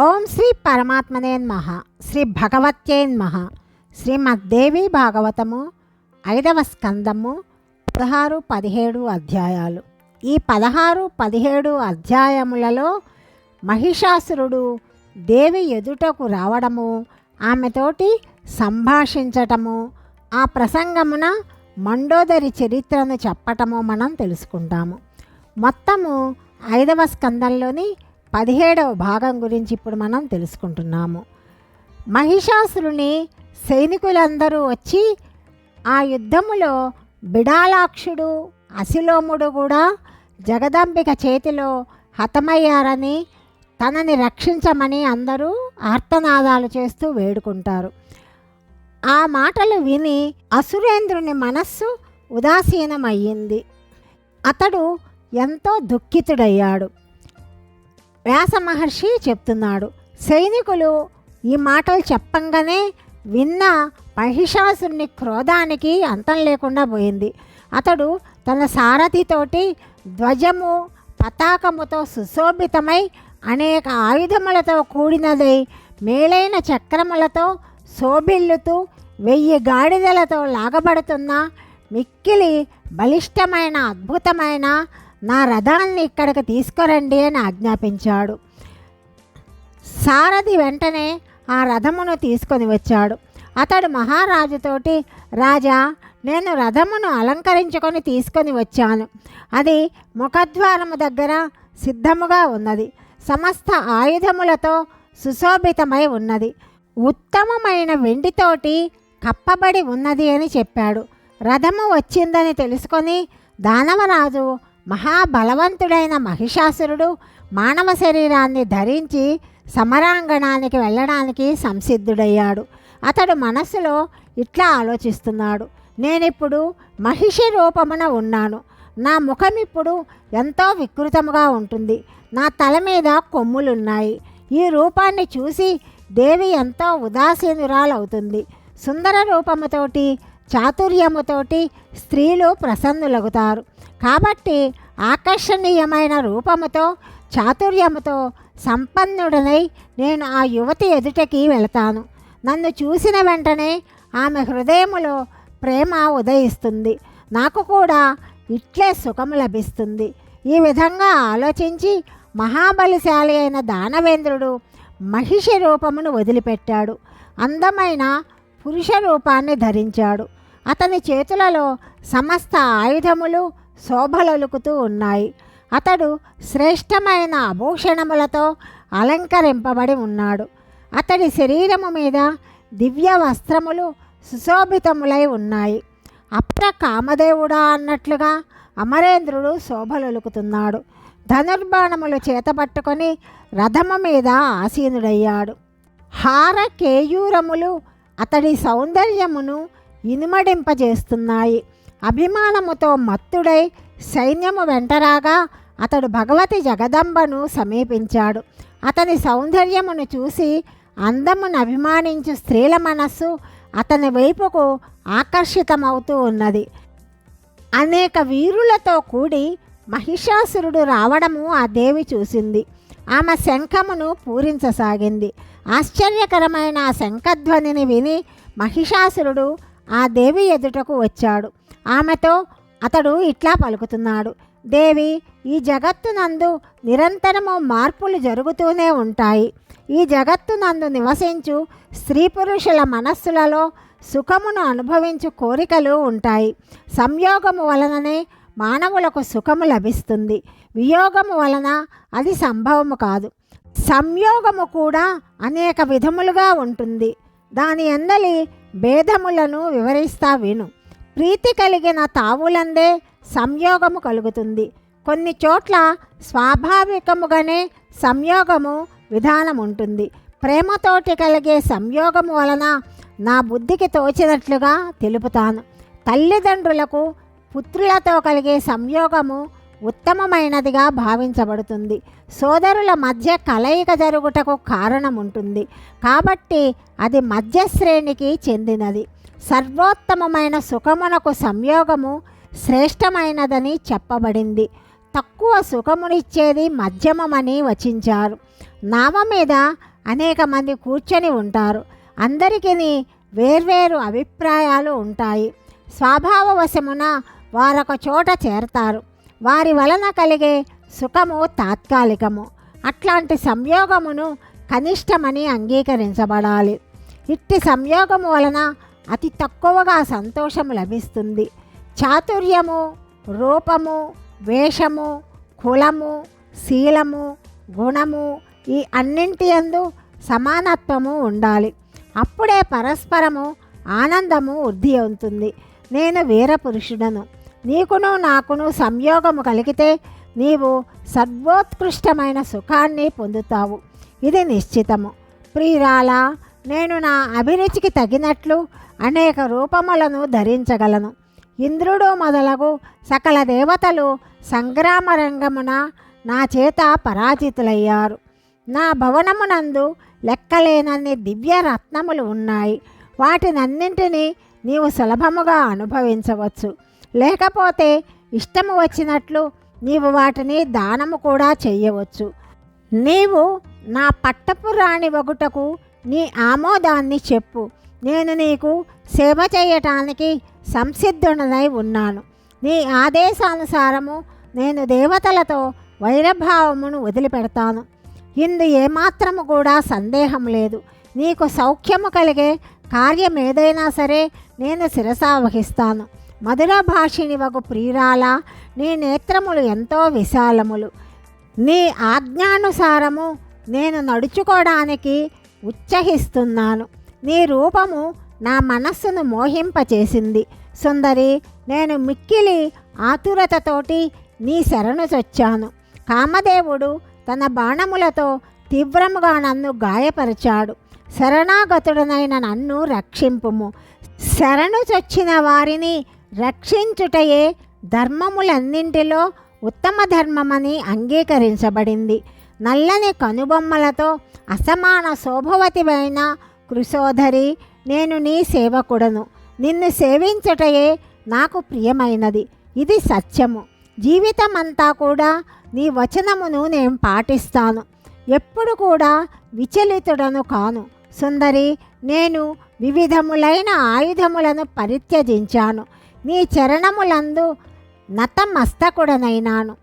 ఓం శ్రీ పరమాత్మనేన్మహ శ్రీ భగవత్యేన్మహ శ్రీమద్దేవి భాగవతము ఐదవ స్కందము పదహారు పదిహేడు అధ్యాయాలు. ఈ పదహారు పదిహేడు అధ్యాయములలో మహిషాసురుడు దేవి ఎదుటకు రావడము ఆమెతోటి సంభాషించటము ఆ ప్రసంగమున మండోదరి చరిత్రను చెప్పటము మనం తెలుసుకుంటాము. మొత్తము ఐదవ స్కందంలోని పదిహేడవ భాగం గురించి ఇప్పుడు మనం తెలుసుకుంటున్నాము. మహిషాసురుని సైనికులందరూ వచ్చి ఆ యుద్ధములో బిడాలాక్షుడు అశిలోముడు కూడా జగదంబిక చేతిలో హతమయ్యారని తనని రక్షించమని అందరూ ఆర్తనాదాలు చేస్తూ వేడుకుంటారు. ఆ మాటలు విని అసురేంద్రుని మనస్సు ఉదాసీనమయ్యింది. అతడు ఎంతో దుఃఖితుడయ్యాడు. వ్యాస మహర్షి చెప్తున్నాడు. సైనికులు ఈ మాటలు చెప్పంగానే విన్న మహిషాసుని క్రోధానికి అంతం లేకుండా పోయింది. అతడు తన సారథితోటి ధ్వజము పతాకముతో సుశోభితమై అనేక ఆయుధములతో కూడినదై మేలైన చక్రములతో శోభిల్లుతూ వెయ్యి గాడిదలతో లాగబడుతున్న మిక్కిలి బలిష్టమైన అద్భుతమైన నా రథాన్ని ఇక్కడికి తీసుకురండి అని ఆజ్ఞాపించాడు. సారథి వెంటనే ఆ రథమును తీసుకొని వచ్చాడు. అతడు మహారాజుతోటి రాజా నేను రథమును అలంకరించుకొని తీసుకొని వచ్చాను. అది ముఖద్వారము దగ్గర సిద్ధముగా ఉన్నది. సమస్త ఆయుధములతో సుశోభితమై ఉన్నది. ఉత్తమమైన వెండితోటి కప్పబడి ఉన్నది అని చెప్పాడు. రథము వచ్చిందని తెలుసుకొని దానవరాజు మహాబలవంతుడైన మహిషాసురుడు మానవ శరీరాన్ని ధరించి సమరాంగణానికి వెళ్ళడానికి సంసిద్ధుడయ్యాడు. అతడు మనస్సులో ఇట్లా ఆలోచిస్తున్నాడు నేనిప్పుడు మహిషి రూపమున ఉన్నాను. నా ముఖం ఇప్పుడు ఎంతో వికృతముగా ఉంటుంది. నా తల మీద కొమ్ములున్నాయి. ఈ రూపాన్ని చూసి దేవి ఎంతో ఉదాసీనురాలవుతుంది. సుందర రూపముతోటి చాతుర్యముతోటి స్త్రీలు ప్రసన్నులగుతారు. కాబట్టి ఆకర్షణీయమైన రూపముతో చాతుర్యముతో సంపన్నుడనై నేను ఆ యువతి ఎదుటకి వెళతాను. నన్ను చూసిన వెంటనే ఆమె హృదయములో ప్రేమ ఉదయిస్తుంది. నాకు కూడా ఇట్లే సుఖం లభిస్తుంది. ఈ విధంగా ఆలోచించి మహాబలిశాలి అయిన దానవేంద్రుడు మహిషి రూపమును వదిలిపెట్టాడు. అందమైన పురుష రూపాన్ని ధరించాడు. అతని చేతులలో సమస్త ఆయుధములు శోభలొలుకుతూ ఉన్నాయి. అతడు శ్రేష్టమైన ఆభూషణములతో అలంకరింపబడి ఉన్నాడు. అతడి శరీరము మీద దివ్య వస్త్రములు సుశోభితములై ఉన్నాయి. అప్ర కామదేవుడా అన్నట్లుగా అమరేంద్రుడు శోభలొలుకుతున్నాడు. ధనుర్బాణములు చేతపట్టుకొని రథము మీద ఆసీనుడయ్యాడు. హార కేయూరములు అతడి సౌందర్యమును ఇనుమడింపజేస్తున్నాయి. అభిమానముతో మత్తుడై సైన్యము వెంటరాగా అతడు భగవతి జగదంబను సమీపించాడు. అతని సౌందర్యమును చూసి అందమును అభిమానించు స్త్రీల మనస్సు అతని వైపుకు ఆకర్షితమవుతూ ఉన్నది. అనేక వీరులతో కూడి మహిషాసురుడు రావడము ఆ దేవి చూసింది. ఆమె శంఖమును పూరించసాగింది. ఆశ్చర్యకరమైన ఆ శంఖధ్వనిని విని మహిషాసురుడు ఆ దేవి ఎదుటకు వచ్చాడు. ఆమెతో అతడు ఇట్లా పలుకుతున్నాడు. దేవి ఈ జగత్తునందు నిరంతరము మార్పులు జరుగుతూనే ఉంటాయి. ఈ జగత్తునందు నివసించు స్త్రీ పురుషుల మనస్సులలో సుఖమును అనుభవించు కోరికలు ఉంటాయి. సంయోగము వలననే మానవులకు సుఖము లభిస్తుంది. వియోగము వలన అది సంభవము కాదు. సంయోగము కూడా అనేక విధములుగా ఉంటుంది. దాని అందలి భేదములను వివరిస్తా విను. ప్రీతి కలిగిన తావులందే సంయోగము కలుగుతుంది. కొన్ని చోట్ల స్వాభావికముగానే సంయోగము విధానం ఉంటుంది ప్రేమతోటి కలిగే సంయోగము వలన నా బుద్ధికి తోచినట్లుగా తెలుపుతాను. తల్లిదండ్రులకు పుత్రులతో కలిగే సంయోగము ఉత్తమమైనదిగా భావించబడుతుంది. సోదరుల మధ్య కలయిక జరుగుటకు కారణం ఉంటుంది కాబట్టి అది మధ్యశ్రేణికి చెందినది. సర్వోత్తమమైన సుఖమునకు సంయోగము శ్రేష్టమైనదని చెప్పబడింది. తక్కువ సుఖమునిచ్చేది మధ్యమమని వచించారు. నామ మీద అనేక మంది కూర్చొని ఉంటారు. అందరికీ వేర్వేరు అభిప్రాయాలు ఉంటాయి. స్వభావవశమున వారొక చోట చేరతారు. వారి వలన కలిగే సుఖము తాత్కాలికము. అట్లాంటి సంయోగమును కనిష్టమని అంగీకరించబడాలి. ఇట్టి సంయోగము వలన అతి తక్కువగా సంతోషము లభిస్తుంది. చాతుర్యము రూపము వేషము కులము శీలము గుణము ఈ అన్నింటి యందు సమానత్వము ఉండాలి. అప్పుడే పరస్పరము ఆనందము వృద్ధి అవుతుంది. నేను వీరపురుషుడను నీకును నాకును సంయోగము కలిగితే నీవు సర్వోత్కృష్టమైన సుఖాన్ని పొందుతావు. ఇది నిశ్చితము. ప్రియురాల నేను నా అభిరుచికి తగినట్లు అనేక రూపములను ధరించగలను. ఇంద్రుడు మొదలగు సకల దేవతలు సంగ్రామ రంగమున నా చేత పరాజితులయ్యారు. నా భవనమునందు లెక్కలేనన్ని దివ్య రత్నములు ఉన్నాయి. వాటినన్నింటినీ నీవు సులభముగా అనుభవించవచ్చు. లేకపోతే ఇష్టము వచ్చినట్లు నీవు వాటిని దానము కూడా చేయవచ్చు. నీవు నా పట్టపు రాణి ఒకటకు నీ ఆమోదాన్ని చెప్పు. నేను నీకు సేవ చేయటానికి సంసిద్ధుడనై ఉన్నాను. నీ ఆదేశానుసారము నేను దేవతలతో వైరభావమును వదిలిపెడతాను. ఇందు ఏమాత్రము కూడా సందేహం లేదు. నీకు సౌఖ్యము కలిగే కార్యం ఏదైనా సరే నేను శిరసా వహిస్తాను. మధుర భాషిని ఒక ప్రియురాల నీ నేత్రములు ఎంతో విశాలములు. నీ ఆజ్ఞానుసారము నేను నడుచుకోవడానికి ఉత్సహిస్తున్నాను. నీ రూపము నా మనస్సును మోహింపచేసింది. సుందరి నేను మిక్కిలి ఆతురతతోటి నీ శరణు చొచ్చాను. కామదేవుడు తన బాణములతో తీవ్రముగా నన్ను గాయపరిచాడు. శరణాగతుడనైన నన్ను రక్షింపుము. శరణు చొచ్చిన వారిని రక్షించుటయే ధర్మములన్నింటిలో ఉత్తమ ధర్మమని అంగీకరించబడింది. నల్లని కనుబొమ్మలతో అసమాన శోభవతివైన కృశోధరి నేను నీ సేవకుడను. నిన్ను సేవించుటయే నాకు ప్రియమైనది. ఇది సత్యము. జీవితమంతా కూడా నీ వచనమును నేను పాటిస్తాను. ఎప్పుడు కూడా విచలితుడను కాను. సుందరి నేను వివిధములైన ఆయుధములను పరిత్యజించాను. నీ చరణములందు నతమస్తకుడనైనాను.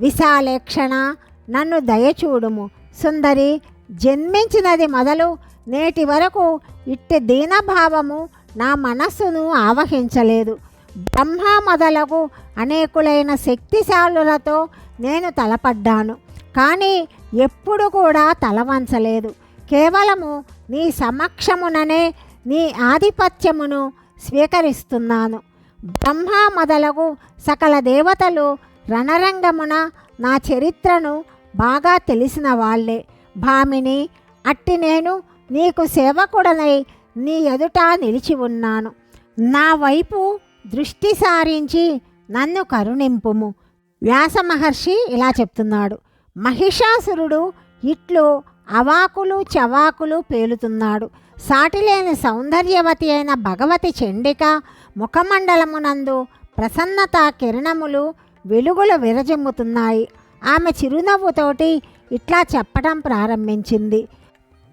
విశాలేక్షణ నన్ను దయచూడుము. సుందరి జన్మించినది మొదలు నేటి వరకు ఇట్టి దీనభావము నా మనస్సును ఆవహించలేదు. బ్రహ్మ మొదలగు అనేకులైన శక్తిశాలులతో నేను తలపడ్డాను. కానీ ఎప్పుడు కూడా తలవంచలేదు. కేవలము నీ సమక్షముననే నీ ఆధిపత్యమును స్వీకరిస్తున్నాను. బ్రహ్మ మొదలగు సకల దేవతలు రణరంగమున నా చరిత్రను బాగా తెలిసిన వాళ్ళే. భామిని అట్టి నేను నీకు సేవకుడనై నీ ఎదుట నిలిచి ఉన్నాను. నా వైపు దృష్టి సారించి నన్ను కరుణింపుము. వ్యాస మహర్షి ఇలా చెప్తున్నాడు. మహిషాసురుడు ఇట్లు అవాకులు చవాకులు పేలుతున్నాడు. సాటిలేని సౌందర్యవతి అయిన భగవతి చండిక ముఖమండలమునందు ప్రసన్నత కిరణములు వెలుగులు విరజిమ్ముతున్నాయి. ఆమె చిరునవ్వుతోటి ఇట్లా చెప్పడం ప్రారంభించింది.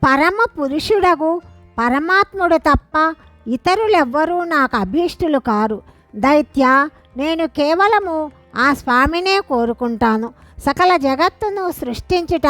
పరమ పురుషుడగు పరమాత్ముడు తప్ప ఇతరులెవ్వరూ నాకు అభీష్టులు కారు. దైత్య నేను కేవలము ఆ స్వామినే కోరుకుంటాను. సకల జగత్తును సృష్టించుట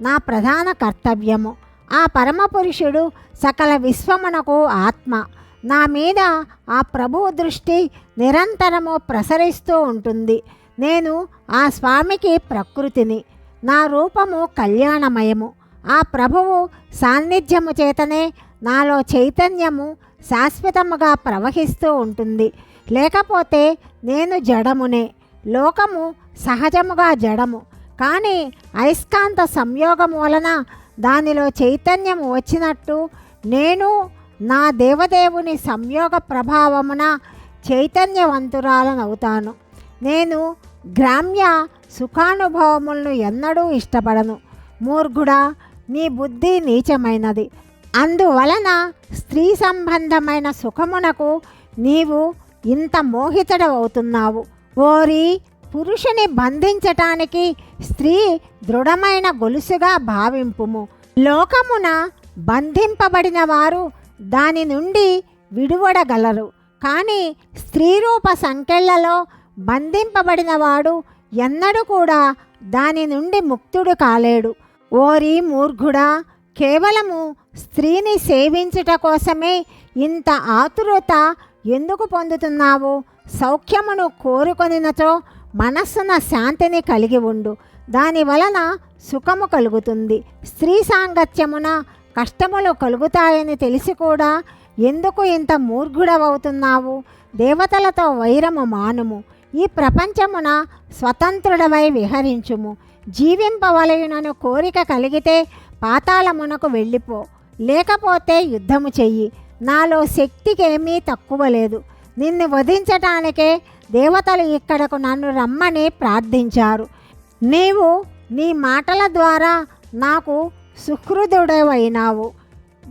నా ప్రధాన కర్తవ్యము. ఆ పరమపురుషుడు సకల విశ్వమునకు ఆత్మ. నా మీద ఆ ప్రభువు దృష్టి నిరంతరము ప్రసరిస్తూ ఉంటుంది. నేను ఆ స్వామికి ప్రకృతిని నా రూపము కళ్యాణమయము. ఆ ప్రభువు సాన్నిధ్యము చేతనే నాలో చైతన్యము శాశ్వతముగా ప్రవహిస్తూ ఉంటుంది. లేకపోతే నేను జడమునే లోకము సహజముగా జడము. కానీ అయస్కాంత సంయోగం వలన దానిలో చైతన్యం వచ్చినట్టు నేను నా దేవదేవుని సంయోగ ప్రభావమున చైతన్యవంతురాలనవుతాను. నేను గ్రామ్య సుఖానుభవములను ఎన్నడూ ఇష్టపడను. మూర్ఘుడా నీ బుద్ధి నీచమైనది. అందువలన స్త్రీ సంబంధమైన సుఖమునకు నీవు ఇంత మోహితుడవుతున్నావు. ఓరి పురుషుని బంధించటానికి స్త్రీ దృఢమైన గొలుసుగా భావింపుము. లోకమున బంధింపబడిన వారు దాని నుండి విడువడగలరు. కానీ స్త్రీరూప సంకెళ్ళలో బంధింపబడిన వాడు ఎన్నడూ కూడా దాని నుండి ముక్తుడు కాలేడు. ఓరి మూర్ఘుడా కేవలము స్త్రీని సేవించుట కోసమే ఇంత ఆతురత ఎందుకు పొందుతున్నావు? సౌఖ్యమును కోరుకొనినచో మనస్సున శాంతిని కలిగి ఉండు. దాని వలన సుఖము కలుగుతుంది. స్త్రీ సాంగత్యమున కష్టములు కలుగుతాయని తెలిసి కూడా ఎందుకు ఇంత మూర్ఘుడవవుతున్నావు? దేవతలతో వైరము మానుము. ఈ ప్రపంచమున స్వతంత్రుడవై విహరించుము. జీవింపవలయునను కోరిక కలిగితే పాతాళమునకు వెళ్ళిపో. లేకపోతే యుద్ధము చెయ్యి. నాలో శక్తికేమీ తక్కువ లేదు. నిన్ను వధించటానికే దేవతలు ఇక్కడకు నన్ను రమ్మని ప్రార్థించారు. నీవు నీ మాటల ద్వారా నాకు సుహృదుడవైనావు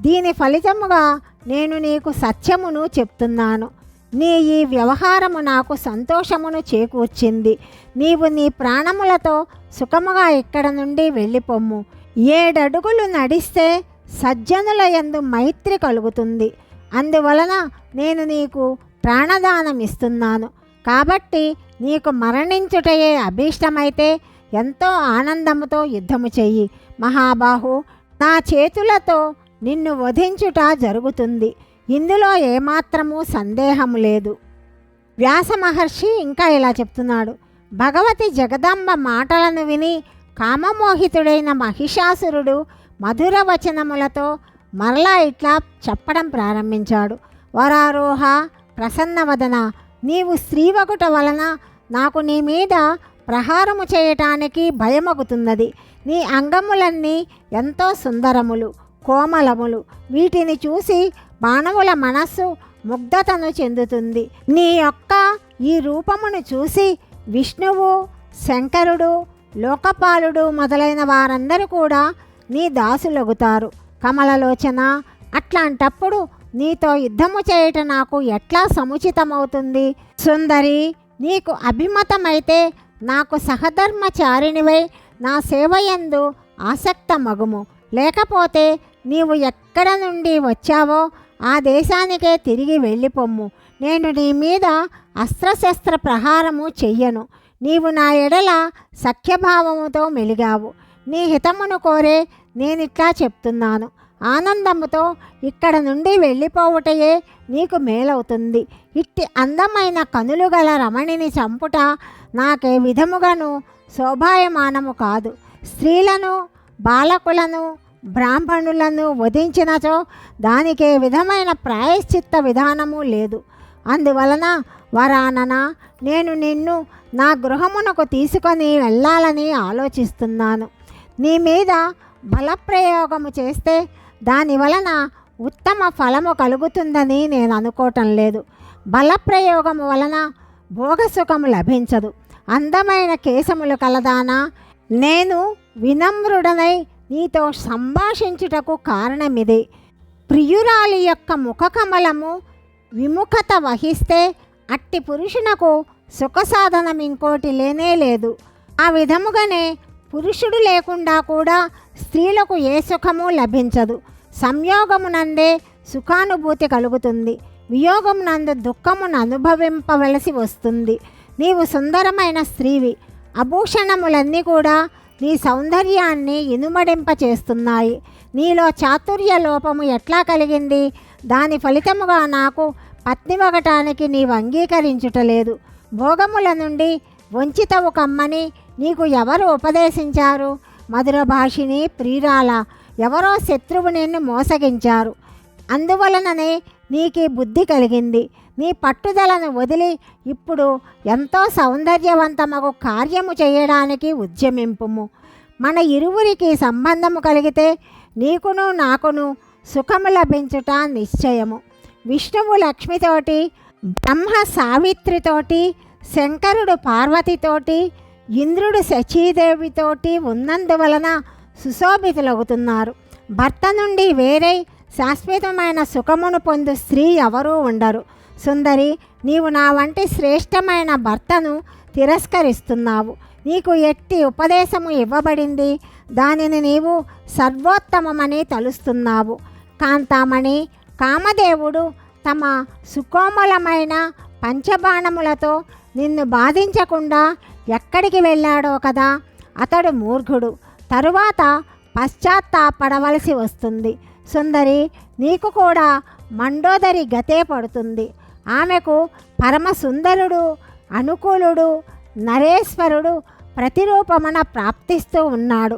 దీని ఫలితముగా నేను నీకు సత్యమును చెప్తున్నాను. నీ ఈ వ్యవహారము నాకు సంతోషమును చేకూర్చింది. నీవు నీ ప్రాణములతో సుఖముగా ఇక్కడ నుండి వెళ్ళిపోమ్ము. ఏడడుగులు నడిస్తే సజ్జనుల యందు మైత్రి కలుగుతుంది. అందువలన నేను నీకు ప్రాణదానం ఇస్తున్నాను కాబట్టి నీకు మరణించుటయే అభీష్టమైతే ఎంతో ఆనందముతో యుద్ధము చెయ్యి. మహాబాహు నా చేతులతో నిన్ను వధించుట జరుగుతుంది. ఇందులో ఏమాత్రము సందేహం లేదు. వ్యాస మహర్షి ఇంకా ఇలా చెప్తున్నాడు. భగవతి జగదంబ మాటలను విని కామమోహితుడైన మహిషాసురుడు మధుర వచనములతో మరలా ఇట్లా చెప్పడం ప్రారంభించాడు. వరారోహ ప్రసన్నవదన నీవు స్త్రీవకుట వలన నాకు నీ మీద ప్రహారము చేయటానికి భయమగుతున్నది. నీ అంగములన్నీ ఎంతో సుందరములు కోమలములు. వీటిని చూసి మానవుల మనస్సు ముగ్ధతను చెందుతుంది. నీ యొక్క ఈ రూపమును చూసి విష్ణువు శంకరుడు లోకపాలుడు మొదలైన వారందరూ కూడా నీ దాసులగుతారు. కమలలోచన అట్లాంటప్పుడు నీతో యుద్ధము చేయట నాకు ఎట్లా సముచితమవుతుంది? సుందరి నీకు అభిమతమైతే నాకు సహధర్మచారిణివై నా సేవయందు ఆసక్త మగుము లేకపోతే నీవు ఎక్కడ నుండి వచ్చావో ఆ దేశానికే తిరిగి వెళ్ళిపొమ్ము. నేను నీ మీద అస్త్రశస్త్ర ప్రహారము చెయ్యను. నీవు నా ఎడల సఖ్యభావముతో మెలిగావు. నీ హితమును కోరే నేనిట్లా చెప్తున్నాను. ఆనందముతో ఇక్కడ నుండి వెళ్ళిపోవుటయే నీకు మేలవుతుంది. ఇట్టి అందమైన కనులు గల రమణిని చంపుట నాకే విధముగాను శోభాయమానము కాదు. స్త్రీలను బాలకులను బ్రాహ్మణులను వధించినచో దానికే విధమైన ప్రాయశ్చిత్త విధానము లేదు. అందువలన వరానన నేను నిన్ను నా గృహమునకు తీసుకొని వెళ్ళాలని ఆలోచిస్తున్నాను. నీ మీద బలప్రయోగము చేస్తే దాని వలన ఉత్తమ ఫలము కలుగుతుందని నేను అనుకోవటం లేదు. బలప్రయోగము వలన భోగసుఖము లభించదు. అందమైన కేశములు కలదానా? నేను వినమ్రుడనై నీతో సంభాషించుటకు కారణమిది. ప్రియురాలి యొక్క ముఖకమలము విముఖత వహిస్తే అట్టి పురుషునకు సుఖ సాధనం ఇంకోటి లేనే లేదు. ఆ విధముగానే పురుషుడు లేకుండా కూడా స్త్రీలకు ఏ సుఖము లభించదు. సంయోగమునందే సుఖానుభూతి కలుగుతుంది. వియోగమునందు దుఃఖమును అనుభవింపవలసి వస్తుంది. నీవు సుందరమైన స్త్రీవి. అభూషణములన్నీ కూడా నీ సౌందర్యాన్ని ఇనుమడింప చేస్తున్నాయి నీలో చాతుర్య లోపము ఎట్లా కలిగింది? దాని ఫలితముగా నాకు పత్నివగటానికి నీవు అంగీకరించుటలేదు. భోగముల నుండి వంచితవు కమ్మని నీకు ఎవరు ఉపదేశించారు? మధుర భాషిని ప్రియురాల ఎవరో శత్రువు నిన్ను మోసగించారు. అందువలననే నీకు బుద్ధి కలిగింది. నీ పట్టుదలను వదిలి ఇప్పుడు ఎంతో సౌందర్యవంతమగు కార్యము చేయడానికి ఉద్యమింపుము. మన ఇరువురికి సంబంధము కలిగితే నీకును నాకును సుఖము లభించుట నిశ్చయము. విష్ణువు లక్ష్మితోటి బ్రహ్మ సావిత్రితోటి శంకరుడు పార్వతితోటి ఇంద్రుడు శచీదేవితోటి ఉన్నందువలన సుశోభితులవుతున్నారు. భర్త నుండి వేరే శాశ్వతమైన సుఖమును పొందు స్త్రీ ఎవరూ ఉండరు. సుందరి నీవు నా వంటి శ్రేష్టమైన భర్తను తిరస్కరిస్తున్నావు. నీకు ఎట్టి ఉపదేశము ఇవ్వబడింది? దానిని నీవు సర్వోత్తమమని తలుస్తున్నావు. కాంతామణి కామదేవుడు తమ సుకోమలమైన పంచబాణములతో నిన్ను బాధించకుండా ఎక్కడికి వెళ్ళాడో కదా? అతడు మూర్ఖుడు. తరువాత పశ్చాత్తాపడవలసి వస్తుంది. సుందరి నీకు కూడా మండోదరి గతే పడుతుంది. ఆమెకు పరమసుందరుడు అనుకూలుడు నరేశ్వరుడు ప్రతిరూపమున ప్రాప్తిస్తూ ఉన్నాడు.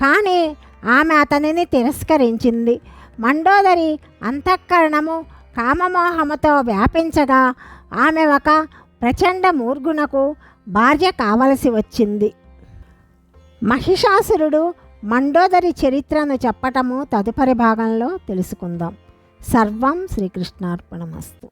కానీ ఆమె అతనిని తిరస్కరించింది. మండోదరి అంతఃకరణము కామమోహముతో వ్యాపించగా ఆమె ఒక ప్రచండ మూర్ఘునకు భార్య కావలసి వచ్చింది. మహిషాసురుడు మండోదరి చరిత్రను చెప్పటము తదుపరి భాగంలో తెలుసుకుందాం. సర్వం శ్రీకృష్ణార్పణమస్తు.